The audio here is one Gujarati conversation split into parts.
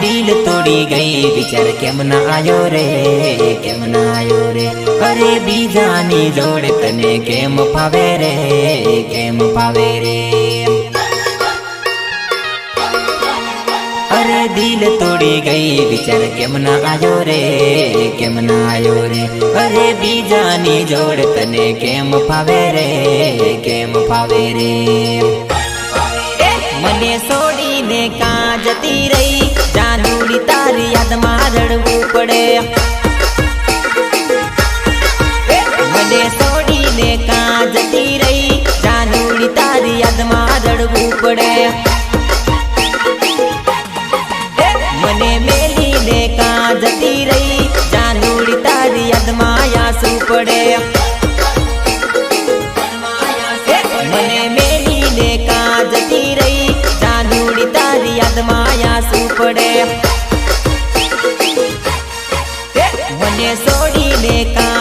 દિલ તોડી ગઈ. વિચાર કેમ ના આયો રે? કેમ ના આયો રે? અરે બીજાની જોડે તને કેમ ફાવે રે? કેમ ફાવે રે? અરે દિલ તોડી ગઈ. વિચાર કેમ ના આયો રે? કેમ ના આયો રે? અરે બીજાની જોડ તને કેમ ફાવે રે? કેમ ફાવે રે? મને છોડીને કાં જતી રહી. જાનુડી તારી યાદમાં રડવું પડે. મને છોડીને કાં જતી રહી જાનુડી તારી યાદમાં રડવું પડે. મને મેલીને કાં જતી રહી જાનુડી તારી યાદમાં આંસુ પડે. છોડીને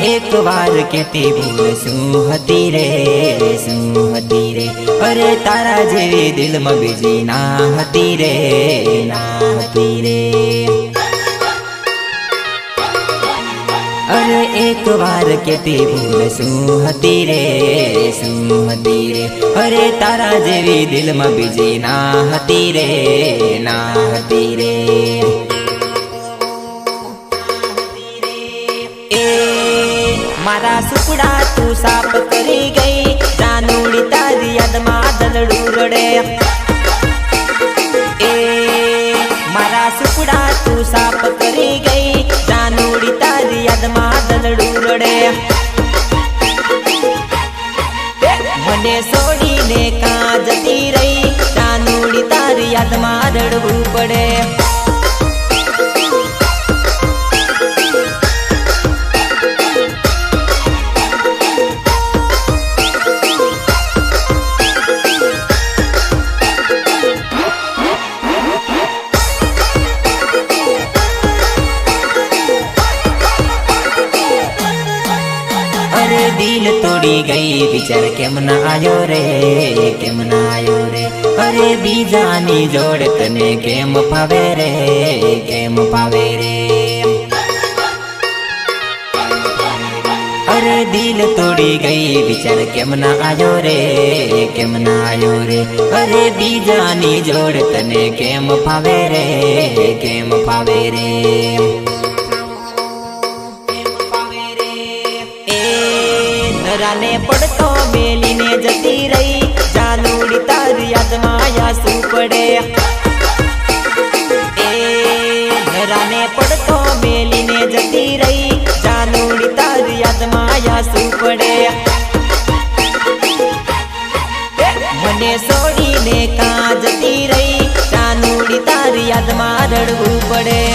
એક વાર કેતી ભૂલ શું હતી રે? શું હતી રે? અરે તારા જેવી દિલમાં બીજી ના હતી રે, ના હતી રે. અરે એક વાર કેતી ભૂલ શું હતી રે? શું હતી રે? અરે તારા જેવી દિલમાં બીજી ના હતી રે, ના હતી રે. મારા સુપડા તું સાફ કરી ગઈ. જાનુડી તારી યાદમાં દલડું રડે. એ મારા સુપડા તું સાફ કરી ગઈ. જાનુડી તારી યાદમાં દલડું રડે. મને છોડીને કાં જતી રહી. જાનુડી તારી યાદમાં રડવું પડે. અરે દિલ તોડી ગઈ. વિચાર કેમ ના આયો રે? કેમ ના આયો રે? અરે બીજાની જોડ તને કેમ ફાવે રે? કેમ ફાવે રે? અરે દિલ તોડી ગઈ. વિચાર કેમ ના આયો રે? કેમ ના આયો રે? અરે બીજાની જોડ તને કેમ ફાવે રે? કેમ ફાવે રે? તારાને પડતો મેલીને જતી રહી. ચાલુડી તારી યાદમાં યાસુ પડે? એ ધરાને પડતો મેલીને જતી રહી. ચાલુડી તારી યાદમાં યાસુ પડે? મને છોડીને કાં જતી રહી. ચાનુડી તારી યાદમાં રડવું પડે.